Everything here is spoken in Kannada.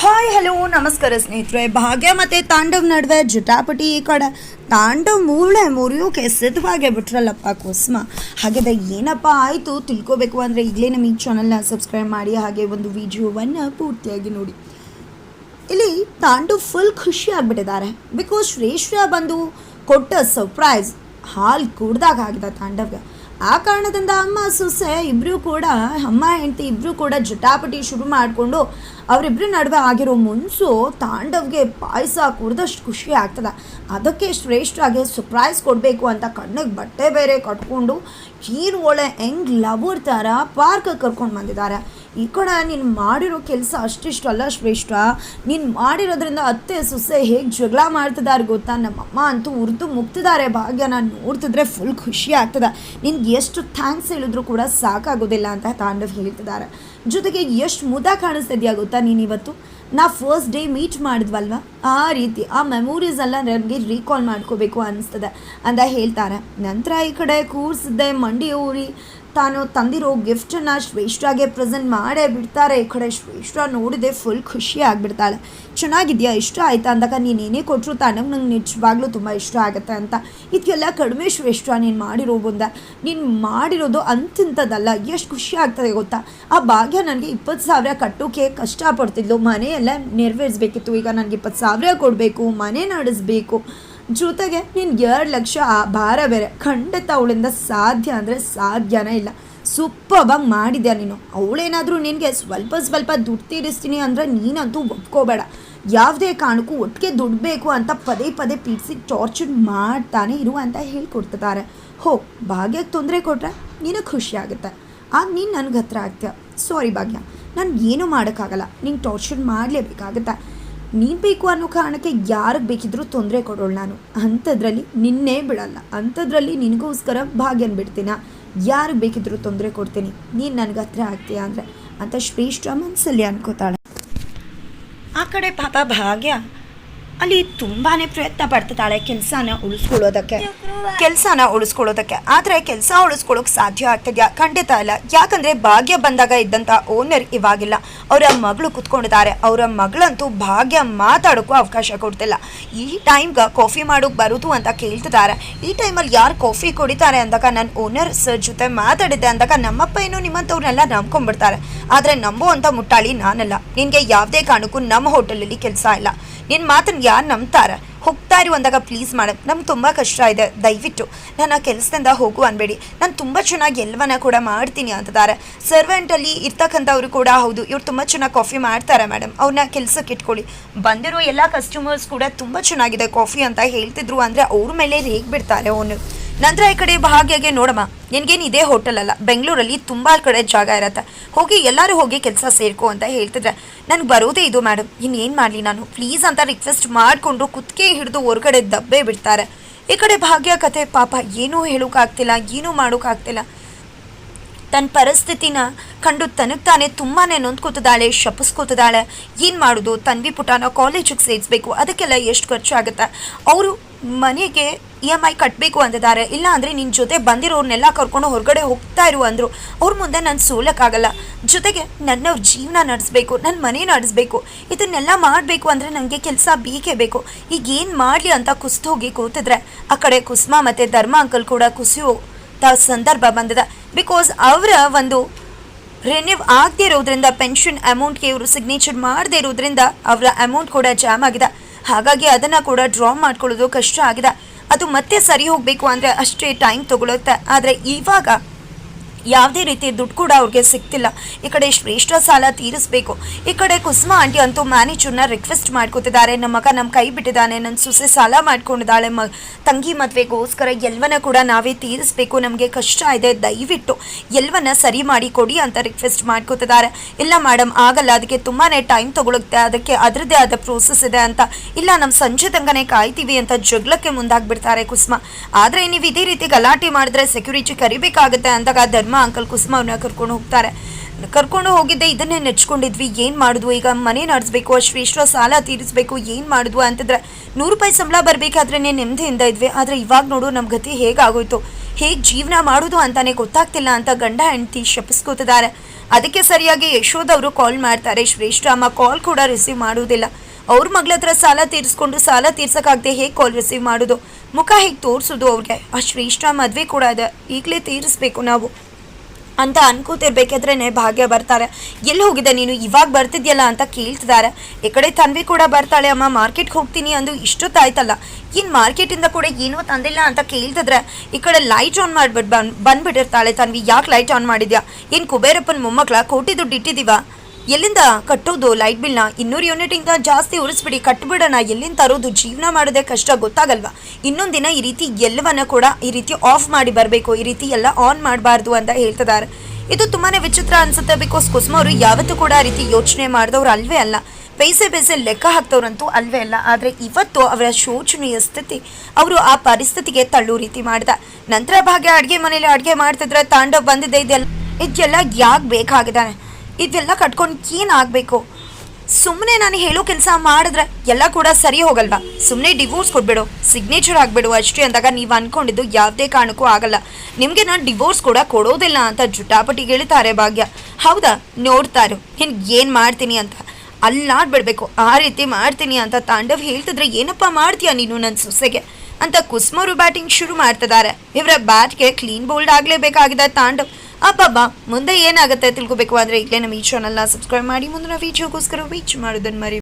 ಹಾಯ್ ಹಲೋ ನಮಸ್ಕಾರ ಸ್ನೇಹಿತರೆ. ಭಾಗ್ಯ ಮತ್ತು ತಾಂಡವ್ ನಡುವೆ ಜಟಾಪಟಿ ಈ ಕಡೆ. ತಾಂಡವ್ ಮೂಳೆ ಮುರಿಯೋಕೆ ಸಿದ್ಧವಾಗೇ ಬಿಟ್ರಲ್ಲಪ್ಪ ಕುಸ್ಮ. ಹಾಗಾದ್ರೆ ಏನಪ್ಪ ಆಯಿತು? ತಿಳ್ಕೊಬೇಕು ಅಂದರೆ ಈಗಲೇ ನಮ್ಮ ಈ ಚಾನಲ್ನ ಸಬ್ಸ್ಕ್ರೈಬ್ ಮಾಡಿ, ಹಾಗೆ ಒಂದು ವಿಡಿಯೋವನ್ನು ಪೂರ್ತಿಯಾಗಿ ನೋಡಿ. ಇಲ್ಲಿ ತಾಂಡವ್ ಫುಲ್ ಖುಷಿ ಆಗ್ಬಿಟ್ಟಿದ್ದಾರೆ. ಬಿಕಾಸ್ ಶ್ರೇಷ್ಠ ಬಂದು ಕೊಟ್ಟ ಸರ್ಪ್ರೈಸ್ ಹಾಲು ಕುಡ್ದಾಗ ಆಗಿದೆ ತಾಂಡವ್ಗೆ. ಆ ಕಾರಣದಿಂದ ಅಮ್ಮ ಸೊಸೆ ಇಬ್ಬರೂ ಕೂಡ, ಅಮ್ಮ ಹೆಂಡತಿ ಇಬ್ಬರೂ ಕೂಡ ಜಟಾಪಟಿ ಶುರು ಮಾಡಿಕೊಂಡು ಅವರಿಬ್ಬರ ನಡುವೆ ಆಗಿರೋ ಮುನ್ಸು ತಾಂಡವ್ಗೆ ಪಾಯಸ ಕುಡ್ದಷ್ಟು ಖುಷಿ ಆಗ್ತದೆ. ಅದಕ್ಕೆ ಶ್ರೇಷ್ಠವಾಗಿ ಸರ್ಪ್ರೈಸ್ ಕೊಡಬೇಕು ಅಂತ ಕಣ್ಣಿಗೆ ಬಟ್ಟೆ ಬೇರೆ ಕಟ್ಕೊಂಡು ಏನು ಒಳ್ಳೆ ಹೆಂಗ್ ಲವರ್ ಥರ ಪಾರ್ಕಿಗೆ ಕರ್ಕೊಂಡು ಬಂದಿದ್ದಾರೆ. ಈ ಕಡೆ ನೀನು ಮಾಡಿರೋ ಕೆಲಸ ಅಷ್ಟಿಷ್ಟಲ್ಲ ಶ್ರೇಷ್ಠ. ನೀನು ಮಾಡಿರೋದ್ರಿಂದ ಅತ್ತೆ ಸೊಸೆ ಹೇಗೆ ಜಗಳ ಮಾಡ್ತಿದ್ದಾರೆ ಗೊತ್ತಾ? ನಮ್ಮಮ್ಮ ಅಂತೂ ಉರ್ದು ಮುಗ್ತಿದ್ದಾರೆ ಭಾಗ್ಯ ನಾನು ನೋಡ್ತಿದ್ರೆ ಫುಲ್ ಖುಷಿ ಆಗ್ತದೆ. ನಿನ್ಗೆ ಎಷ್ಟು ಥ್ಯಾಂಕ್ಸ್ ಹೇಳಿದ್ರು ಕೂಡ ಸಾಕಾಗೋದಿಲ್ಲ ಅಂತ ತಾಂಡವ್ ಹೇಳ್ತಿದ್ದಾರೆ ಜೊತೆಗೆ ಎಷ್ಟು ಮುದ ಕಾಣಿಸ್ತಿದ್ಯಾ ಗೊತ್ತಾ ನೀನು ಇವತ್ತು? ನಾ ಫಸ್ಟ್ ಡೇ ಮೀಟ್ ಮಾಡಿದ್ವಲ್ವ? ಆ ರೀತಿ, ಆ ಮೆಮೊರೀಸ್ ಎಲ್ಲ ನನಗೆ ರೀಕಾಲ್ ಮಾಡ್ಕೋಬೇಕು ಅನಿಸ್ತದೆ ಅಂತ ಹೇಳ್ತಾರೆ. ನಂತರ ಈ ಕಡೆ ಕೂರಿಸಿದ್ದೆ ಮಂಡಿ ಊರಿ. ತಾನು ತಂದಿರೋ ಗಿಫ್ಟನ್ನು ಶ್ರೇಷ್ಠಾಗೆ ಪ್ರೆಸೆಂಟ್ ಮಾಡೇ ಬಿಡ್ತಾರೆ. ಈ ಕಡೆ ಶ್ರೇಷ್ಠ ನೋಡಿದೆ ಫುಲ್ ಖುಷಿ ಆಗಿಬಿಡ್ತಾಳೆ. ಚೆನ್ನಾಗಿದೆಯಾ? ಇಷ್ಟ ಆಯ್ತಾ? ಅಂದಾಗ, ನೀನು ಏನೇ ಕೊಟ್ಟರು ತಾನಂಗೆ ನಂಗೆ ನಿಜವಾಗ್ಲೂ ತುಂಬ ಇಷ್ಟ ಆಗುತ್ತೆ ಅಂತ. ಇದಕ್ಕೆಲ್ಲ ಕಡಿಮೆ ಶ್ರೇಷ್ಠ ನೀನು ಮಾಡಿರೋ ಬಂದ. ನೀನು ಮಾಡಿರೋದು ಅಂತಿಂಥದ್ದಲ್ಲ. ಎಷ್ಟು ಖುಷಿ ಆಗ್ತದೆ ಗೊತ್ತಾ? ಆ ಭಾಗ್ಯ ನನಗೆ ಇಪ್ಪತ್ತು ಸಾವಿರ ಕಟ್ಟೋಕೆ ಕಷ್ಟಪಡ್ತಿದ್ಲು. ಮನೆಯೆಲ್ಲ ನೆರವೇರಿಸ್ಬೇಕಿತ್ತು. ಈಗ ನನಗೆ ಇಪ್ಪತ್ತು ಸಾವಿರ ಕೊಡಬೇಕು, ಮನೆ ನಡೆಸಬೇಕು. ಜೊತೆಗೆ ನೀನು ಎರಡು ಲಕ್ಷ ಭಾರ ಬೇರೆ. ಖಂಡಿತ ಅವಳಿಂದ ಸಾಧ್ಯ ಅಂದರೆ ಸಾಧ್ಯನೇ ಇಲ್ಲ. ಸೂಪರ್ಬಾಗಿ ಮಾಡಿದ್ಯಾ ನೀನು? ಅವಳೇನಾದರೂ ನಿನಗೆ ಸ್ವಲ್ಪ ಸ್ವಲ್ಪ ದುಡ್ಡು ತೀರಿಸ್ತೀನಿ ಅಂದರೆ ನೀನಂತೂ ಒಪ್ಕೋಬೇಡ. ಯಾವುದೇ ಕಾರಣಕ್ಕೂ ಒಟ್ಟಿಗೆ ದುಡ್ಡು ಬೇಕು ಅಂತ ಪದೇ ಪದೇ ಪೀಡಿಸಿ ಟಾರ್ಚರ್ ಮಾಡ್ತಾನೆ ಇರು ಅಂತ ಹೇಳ್ಕೊಡ್ತಿದ್ದಾರೆ. ಹೋ, ಭಾಗ್ಯಕ್ಕೆ ತೊಂದರೆ ಕೊಟ್ಟರೆ ನಿನಗೆ ಖುಷಿ ಆಗುತ್ತೆ. ಆಗ ನೀನು ನನಗೆ ಹತ್ರ ಆಗ್ತೀಯ? ಸಾರಿ ಭಾಗ್ಯ. ನಾನು ಏನೂ ಮಾಡೋಕ್ಕಾಗಲ್ಲ. ನೀನು ಟಾರ್ಚರ್ ಮಾಡಲೇಬೇಕಾಗತ್ತೆ. ನೀನು ಬೇಕು ಅನ್ನೋ ಕಾರಣಕ್ಕೆ ಯಾರಿಗೆ ಬೇಕಿದ್ರೂ ತೊಂದರೆ ಕೊಡೋಳು ನಾನು. ಅಂಥದ್ರಲ್ಲಿ ನಿನ್ನೇ ಬಿಡಲ್ಲ. ಅಂಥದ್ರಲ್ಲಿ ನಿನಗೋಸ್ಕರ ಭಾಗ್ಯನ ಬಿಡ್ತೀನ. ಯಾರಿಗೆ ಬೇಕಿದ್ರೂ ತೊಂದರೆ ಕೊಡ್ತೀನಿ. ನೀನು ನನಗೆ ಹತ್ರ ಆಗ್ತೀಯ ಅಂದರೆ, ಅಂತ ಶ್ರೇಷ್ಠ ಮನಸ್ಸಲ್ಲಿ ಅನ್ಕೋತಾಳೆ. ಆ ಕಡೆ ಪಾಪ ಭಾಗ್ಯ ಅಲ್ಲಿ ತುಂಬಾ ಪ್ರಯತ್ನ ಪಡ್ತಿದ್ದಾಳೆ ಕೆಲಸನ ಉಳಿಸ್ಕೊಳ್ಳೋದಕ್ಕೆ. ಕೆಲಸನ ಉಳಿಸ್ಕೊಳ್ಳೋದಕ್ಕೆ. ಆದರೆ ಕೆಲಸ ಉಳಿಸ್ಕೊಳ್ಳೋಕೆ ಸಾಧ್ಯ ಆಗ್ತಿದ್ಯಾ? ಖಂಡಿತ ಇಲ್ಲ ಯಾಕಂದರೆ ಭಾಗ್ಯ ಬಂದಾಗ ಇದ್ದಂಥ ಓನರ್ ಇವಾಗಿಲ್ಲ. ಅವರ ಮಗಳು ಕುತ್ಕೊಂಡಿದ್ದಾರೆ. ಅವರ ಮಗಳಂತೂ ಭಾಗ್ಯ ಮಾತಾಡೋಕ್ಕೂ ಅವಕಾಶ ಕೊಡ್ತಿಲ್ಲ. ಈ ಟೈಮ್ಗೆ ಕಾಫಿ ಮಾಡೋಕೆ ಬರುದು ಅಂತ ಕೇಳ್ತಿದ್ದಾರೆ. ಈ ಟೈಮಲ್ಲಿ ಯಾರು ಕಾಫಿ ಕುಡಿತಾರೆ ಅಂದಾಗ ನನ್ನ ಓನರ್ ಸರ್ ಜೊತೆ ಮಾತಾಡಿದ್ದೆ ಅಂದಾಗ ನಮ್ಮಪ್ಪ ಏನು ನಿಮ್ಮಂಥವ್ರನ್ನೆಲ್ಲ ನಂಬ್ಕೊಂಡ್ಬಿಡ್ತಾರೆ. ಆದರೆ ನಂಬುವಂಥ ಮುಟ್ಟಾಳಿ ನಾನಲ್ಲ. ನಿನಗೆ ಯಾವುದೇ ಕಾರಣಕ್ಕೂ ನಮ್ಮ ಹೋಟೆಲಲ್ಲಿ ಕೆಲಸ ಇಲ್ಲ. ನಿನ್ನ ಮಾತನ್ನು ಯಾರು ನಂಬ್ತಾರೆ? ಹೋಗ್ತಾ ಇರು ಅಂದಾಗ ಪ್ಲೀಸ್ ಮಾಡ ನಮ್ಗೆ ತುಂಬ ಕಷ್ಟ ಇದೆ. ದಯವಿಟ್ಟು ನಾನು ಆ ಕೆಲಸದಿಂದ ಹೋಗು ಅನ್ಬೇಡಿ. ನಾನು ತುಂಬ ಚೆನ್ನಾಗಿ ಎಲ್ಲವನ್ನ ಕೂಡ ಮಾಡ್ತೀನಿ ಅಂತಿದ್ದಾರೆ ಸರ್ವೆಂಟಲ್ಲಿ ಇರ್ತಕ್ಕಂಥವ್ರು ಕೂಡ ಹೌದು, ಇವ್ರು ತುಂಬ ಚೆನ್ನಾಗಿ ಕಾಫಿ ಮಾಡ್ತಾರೆ ಮೇಡಮ್ ಅವ್ರನ್ನ ಕೆಲಸಕ್ಕೆ ಇಟ್ಕೊಳ್ಳಿ. ಬಂದಿರೋ ಎಲ್ಲ ಕಸ್ಟಮರ್ಸ್ ಕೂಡ ತುಂಬ ಚೆನ್ನಾಗಿದೆ ಕಾಫಿ ಅಂತ ಹೇಳ್ತಿದ್ರು ಅಂದರೆ ಅವ್ರ ಮೇಲೆ ಹೇಗೆ ಬಿಡ್ತಾರೆ ಅವನು. ನಂತರ ಈ ಕಡೆ ಭಾಗ್ಯಗೆ ನೋಡಮ್ಮ, ನಿನಗೇನು ಇದೇ ಹೋಟೆಲ್ ಅಲ್ಲ, ಬೆಂಗಳೂರಲ್ಲಿ ತುಂಬ ಕಡೆ ಜಾಗ ಇರತ್ತೆ. ಹೋಗಿ ಎಲ್ಲರೂ ಹೋಗಿ ಕೆಲಸ ಸೇರ್ಕೊ ಅಂತ ಹೇಳ್ತಿದ್ರೆ, ನನಗೆ ಬರೋದೇ ಇದು ಮೇಡಮ್ ಇನ್ನೇನು ಮಾಡಲಿ ನಾನು? ಪ್ಲೀಸ್ ಅಂತ ರಿಕ್ವೆಸ್ಟ್ ಮಾಡಿಕೊಂಡು ಕುತ್ತಿಗೆ ಹಿಡಿದು ಹೊರಗಡೆ ದಬ್ಬೆ ಬಿಡ್ತಾರೆ. ಈ ಕಡೆ ಭಾಗ್ಯ ಕತೆ, ಪಾಪ ಏನೂ ಹೇಳೋಕ್ಕಾಗ್ತಿಲ್ಲ ಏನೂ ಮಾಡೋಕ್ಕಾಗ್ತಿಲ್ಲ ತನ್ನ ಪರಿಸ್ಥಿತಿನ ಕಂಡು ತನಗೆ ತಾನೇ ತುಂಬಾ ನೊಂದ್ಕೋತಿದ್ದಾಳೆ, ಶಪಿಸ್ಕೋತಿದ್ದಾಳೆ. ಏನು ಮಾಡೋದು? ತನ್ವಿ ಪುಟಾನ ಕಾಲೇಜಿಗೆ ಸೇರಿಸ್ಬೇಕು, ಅದಕ್ಕೆಲ್ಲ ಎಷ್ಟು ಖರ್ಚು ಆಗುತ್ತೆ ಅವರು ಮನೆಗೆ ಇ ಎಂ ಐ ಕಟ್ಟಬೇಕು ಅಂದಿದ್ದಾರೆ. ಇಲ್ಲ ಅಂದರೆ ನಿನ್ನ ಜೊತೆ ಬಂದಿರೋರ್ನೆಲ್ಲ ಕರ್ಕೊಂಡು ಹೊರಗಡೆ ಹೋಗ್ತಾ ಇರು ಅಂದರು. ಅವ್ರ ಮುಂದೆ ನಾನು ಸೋಲಕ್ಕಾಗಲ್ಲ. ಜೊತೆಗೆ ನನ್ನವ್ರ ಜೀವನ ನಡೆಸ್ಬೇಕು ನನ್ನ ಮನೆ ನಡೆಸ್ಬೇಕು. ಇದನ್ನೆಲ್ಲ ಮಾಡಬೇಕು ಅಂದರೆ ನನಗೆ ಕೆಲಸ ಬೇಕೇ ಬೇಕು. ಈಗ ಏನು ಮಾಡಲಿ ಅಂತ ಕುಸ್ತು ಹೋಗಿ ಕೂತಿದ್ರೆ. ಆ ಕಡೆ ಕುಸುಮ ಮತ್ತು ಧರ್ಮ ಅಂಕಲ್ ಕೂಡ ಕುಸಿಯುವಂಥ ಸಂದರ್ಭ ಬಂದಿದೆ. ಬಿಕಾಸ್ ಅವರ ಒಂದು ರಿನ್ಯೂ ಆಗದೇ ಇರೋದ್ರಿಂದ ಪೆನ್ಷನ್ ಅಮೌಂಟ್ಗೆ ಇವರು ಸಿಗ್ನೇಚರ್ ಮಾಡದೇ ಇರೋದ್ರಿಂದ ಅವರ ಅಮೌಂಟ್ ಕೂಡ ಜಾಮ್ ಆಗಿದೆ. ಹಾಗಾಗಿ ಅದನ್ನು ಕೂಡ ಡ್ರಾ ಮಾಡ್ಕೊಳ್ಳೋದು ಕಷ್ಟ ಆಗಿದೆ. ಅದು ಮತ್ತೆ ಸರಿ ಹೋಗಬೇಕು ಅಂದರೆ ಅಷ್ಟೇ ಟೈಮ್ ತಗೊಳುತ್ತೆ. ಆದರೆ ಇವಾಗ ಯಾವುದೇ ರೀತಿ ದುಡ್ಡು ಕೂಡ ಅವ್ರಿಗೆ ಸಿಗ್ತಿಲ್ಲ. ಈ ಕಡೆ ಶ್ರೇಷ್ಠ ಸಾಲ ತೀರಿಸಬೇಕು. ಈ ಕಡೆ ಕುಸುಮ ಆಂಟಿ ಅಂತೂ ಮ್ಯಾನೇಜರ್ನ ರಿಕ್ವೆಸ್ಟ್ ಮಾಡ್ಕೋತಿದ್ದಾರೆ. ನಮ್ಮ ಮಗ ನಮ್ಮ ಕೈ ಬಿಟ್ಟಿದ್ದಾನೆ. ನನ್ನ ಸೊಸೆ ಸಾಲ ಮಾಡ್ಕೊಂಡಿದ್ದಾಳೆ. ಮ, ತಂಗಿ ಮದುವೆಗೋಸ್ಕರ ಎಲ್ಲವನ್ನ ಕೂಡ ನಾವೇ ತೀರಿಸಬೇಕು. ನಮಗೆ ಕಷ್ಟ ಇದೆ. ದಯವಿಟ್ಟು ಎಲ್ವನ ಸರಿ ಮಾಡಿ ಕೊಡಿ ಅಂತ ರಿಕ್ವೆಸ್ಟ್ ಮಾಡ್ಕೋತಿದ್ದಾರೆ. ಇಲ್ಲ ಮೇಡಮ್ ಆಗಲ್ಲ. ಅದಕ್ಕೆ ತುಂಬಾ ಟೈಮ್ ತಗೊಳುತ್ತೆ. ಅದಕ್ಕೆ ಅದರದ್ದೇ ಆದ ಪ್ರೋಸೆಸ್ ಇದೆ ಅಂತ. ಇಲ್ಲ ನಮ್ಮ ಸಂಜೆ ತಂಗನೆ ಕಾಯ್ತೀವಿ ಅಂತ ಜಗಳಕ್ಕೆ ಮುಂದಾಗ್ಬಿಡ್ತಾರೆ ಕುಸುಮ. ಆದರೆ ನೀವು ಇದೇ ರೀತಿ ಗಲಾಟೆ ಮಾಡಿದ್ರೆ ಸೆಕ್ಯೂರಿಟಿ ಕರಿಬೇಕಾಗುತ್ತೆ ಅಂದಾಗ ಧರ್ಮ ಅಂಕಲ್ ಕುಸುಮ ಅವ್ರನ್ನ ಕರ್ಕೊಂಡು ಹೋಗ್ತಾರೆ. ಕರ್ಕೊಂಡು ಹೋಗಿದ್ದೆ, ಇದನ್ನೇ ನೆಚ್ಕೊಂಡಿದ್ವಿ. ಏನು ಮಾಡಿದ್ವು? ಈಗ ಮನೆ ನಡೆಸ್ಬೇಕು ಶ್ರೇಷ್ಠ ಸಾಲ ತೀರಿಸ್ಬೇಕು, ಏನು ಮಾಡಿದ್ವು ಅಂತಂದ್ರೆ, ನೂರು ರೂಪಾಯಿ ಸಂಬಳ ಬರಬೇಕಾದ್ರೆ ನೆಮ್ಮದಿಯಿಂದ ಇದ್ವಿ. ಆದರೆ ಇವಾಗ ನೋಡು ನಮ್ಮ ಗತಿ ಹೇಗಾಗೋಯ್ತು? ಹೇಗೆ ಜೀವನ ಮಾಡೋದು ಅಂತಾನೆ ಗೊತ್ತಾಗ್ತಿಲ್ಲ ಅಂತ ಗಂಡ ಹೆಂಡತಿ ಶಪಿಸ್ಕೋತಿದ್ದಾರೆ. ಅದಕ್ಕೆ ಸರಿಯಾಗಿ ಯಶೋದ್ ಅವರು ಕಾಲ್ ಮಾಡ್ತಾರೆ. ಶ್ರೇಷ್ಠ ಅಮ್ಮ ಕಾಲ್ ಕೂಡ ರಿಸೀವ್ ಮಾಡೋದಿಲ್ಲ. ಅವ್ರ ಮಗಳ ಹತ್ರ ಸಾಲ ತೀರಿಸ್ಕೊಂಡು ಸಾಲ ತೀರ್ಸೋಕ್ಕಾಗದೆ ಹೇಗೆ ಕಾಲ್ ರಿಸೀವ್ ಮಾಡೋದು? ಮುಖ ಹೇಗೆ ತೋರಿಸೋದು ಅವ್ರಿಗೆ? ಆ ಶ್ರೇಷ್ಠ ಮದುವೆ ಕೂಡ ಇದೆ ಈಗಲೇ ತೀರಿಸ್ಬೇಕು ನಾವು. ಅಂತ ಅನ್ಕೋತಿರ್ಬೇಕಾದ್ರೇನೆ ಭಾಗ್ಯ ಬರ್ತಾರೆ. ಎಲ್ಲಿ ಹೋಗಿದೆ ನೀನು? ಇವಾಗ ಬರ್ತಿದ್ಯಲ್ಲ ಅಂತ ಕೇಳ್ತಿದ್ದಾರೆ. ಈ ಕಡೆ ತನ್ವಿ ಕೂಡ ಬರ್ತಾಳೆ, ಅಮ್ಮ, ಮಾರ್ಕೆಟ್ಗೆ ಹೋಗ್ತೀನಿ ಅಂದು ಇಷ್ಟೊತ್ತಾಯ್ತಲ್ಲ. ಇನ್ನು ಮಾರ್ಕೆಟಿಂದ ಕೂಡ ಏನೋ ತಂದಿಲ್ಲ ಅಂತ ಕೇಳ್ತಿದ್ರೆ ಈ ಕಡೆ ಲೈಟ್ ಆನ್ ಮಾಡ್ಬಿಟ್ಟು ಬನ್ ಬಂದ್ಬಿಟ್ಟಿರ್ತಾಳೆ ತನ್ವಿ. ಯಾಕೆ ಲೈಟ್ ಆನ್ ಮಾಡಿದ್ಯಾ? ಏನು ಕುಬೇರಪ್ಪನ ಮೊಮ್ಮಕ್ಳ ಕೋಟಿ ದುಡ್ಡು ಇಟ್ಟಿದ್ದೀವ? ಎಲ್ಲಿಂದ ಕಟ್ಟೋದು? ಲೈಟ್ ಬಿಲ್ನ ಇನ್ನೂರು ಯೂನಿಟಿಂದ ಜಾಸ್ತಿ ಉಳಿಸ್ಬಿಡಿ ಕಟ್ಬಿಡೋಣ. ಎಲ್ಲಿಂದ ತರೋದು? ಜೀವನ ಮಾಡೋದೇ ಕಷ್ಟ, ಗೊತ್ತಾಗಲ್ವಾ? ಇನ್ನೊಂದು ದಿನ ಈ ರೀತಿ ಎಲ್ಲವನ್ನ ಕೂಡ ಈ ರೀತಿ ಆಫ್ ಮಾಡಿ ಬರಬೇಕು, ಈ ರೀತಿ ಎಲ್ಲ ಆನ್ ಮಾಡಬಾರ್ದು ಅಂತ ಹೇಳ್ತಿದ್ದಾರೆ. ಇದು ತುಂಬಾ ವಿಚಿತ್ರ ಅನ್ಸುತ್ತೆ ಬಿಕಾಸ್ ಕುಸುಮ ಅವರು ಯಾವತ್ತೂ ಕೂಡ ಆ ರೀತಿ ಯೋಚನೆ ಮಾಡಿದವ್ರು ಅಲ್ವೇ ಅಲ್ಲ. ಪೈಸೆ ಪೈಸೆ ಲೆಕ್ಕ ಹಾಕ್ತವ್ರಂತೂ ಅಲ್ವೇ ಅಲ್ಲ. ಆದರೆ ಇವತ್ತು ಅವರ ಶೋಚನೀಯ ಸ್ಥಿತಿ, ಅವರು ಆ ಪರಿಸ್ಥಿತಿಗೆ ತಳ್ಳು ರೀತಿ ಮಾಡ್ದ. ನಂತರ ಭಾಗ್ಯ ಅಡುಗೆ ಮನೇಲಿ ಅಡುಗೆ ಮಾಡ್ತಿದ್ರೆ ತಾಂಡವ್ ಬಂದಿದೆ ಇದೆಲ್ಲ ಇದೆಲ್ಲ ಯಾಕೆ ಬೇಕಾಗಿದೆ ಇದೆಲ್ಲ ಕಟ್ಕೊಂಡು ಏನಾಗಬೇಕು ಸುಮ್ಮನೆ ನಾನು ಹೇಳೋ ಕೆಲಸ ಮಾಡಿದ್ರೆ ಎಲ್ಲ ಕೂಡ ಸರಿ ಹೋಗಲ್ವಾ? ಸುಮ್ಮನೆ ಡಿವೋರ್ಸ್ ಕೊಡ್ಬೇಡು ಸಿಗ್ನೇಚರ್ ಹಾಕ್ಬಿಡು ಅಷ್ಟೇ ಅಂದಾಗ ನೀವು ಅನ್ಕೊಂಡಿದ್ದು ಯಾವುದೇ ಕಾರಣಕ್ಕೂ ಆಗಲ್ಲ. ನಿಮಗೆ ನಾನು ಡಿವೋರ್ಸ್ ಕೂಡ ಕೊಡೋದಿಲ್ಲ ಅಂತ ಜುಟಾಪಟಿ ಹೇಳ್ತಾರೆ ಭಾಗ್ಯ. ಹೌದಾ? ನೋಡ್ತಾರು ಏನು ಏನು ಮಾಡ್ತೀನಿ ಅಂತ? ಅಲ್ಲಾಡ್ಬಿಡ್ಬೇಕು. ಆ ರೀತಿ ಮಾಡ್ತೀನಿ ಅಂತ ತಾಂಡವ್ ಹೇಳ್ತಿದ್ರೆ ಏನಪ್ಪ ಮಾಡ್ತೀಯ ನೀನು ನನ್ನ ಸೊಸೆಗೆ? ಅಂತ ಕುಸ್ಮರು ಬ್ಯಾಟಿಂಗ್ ಶುರು ಮಾಡ್ತಿದ್ದಾರೆ. ಇವರ ಬ್ಯಾಟ್ಗೆ ಕ್ಲೀನ್ ಬೋಲ್ಡ್ ಆಗಲೇಬೇಕಾಗಿದೆ ತಾಂಡವ್. ಅಬ್ಬಬ್ಬಾ, ಮುಂದೆ ಏನಾಗುತ್ತೆ ತಿಳ್ಕೊಬೇಕು ಅಂದ್ರೆ ಈಗಲೇ ನಮ್ಮ ಈ ಚಾನಲ್ನ ಸಬ್ಸ್ಕ್ರೈಬ್ ಮಾಡಿ, ಮುಂದಿನ ವೀಡಿಯೋಗೋಸ್ಕರ ವೀಚ್ ಮಾಡೋದನ್ನ ಮರಿ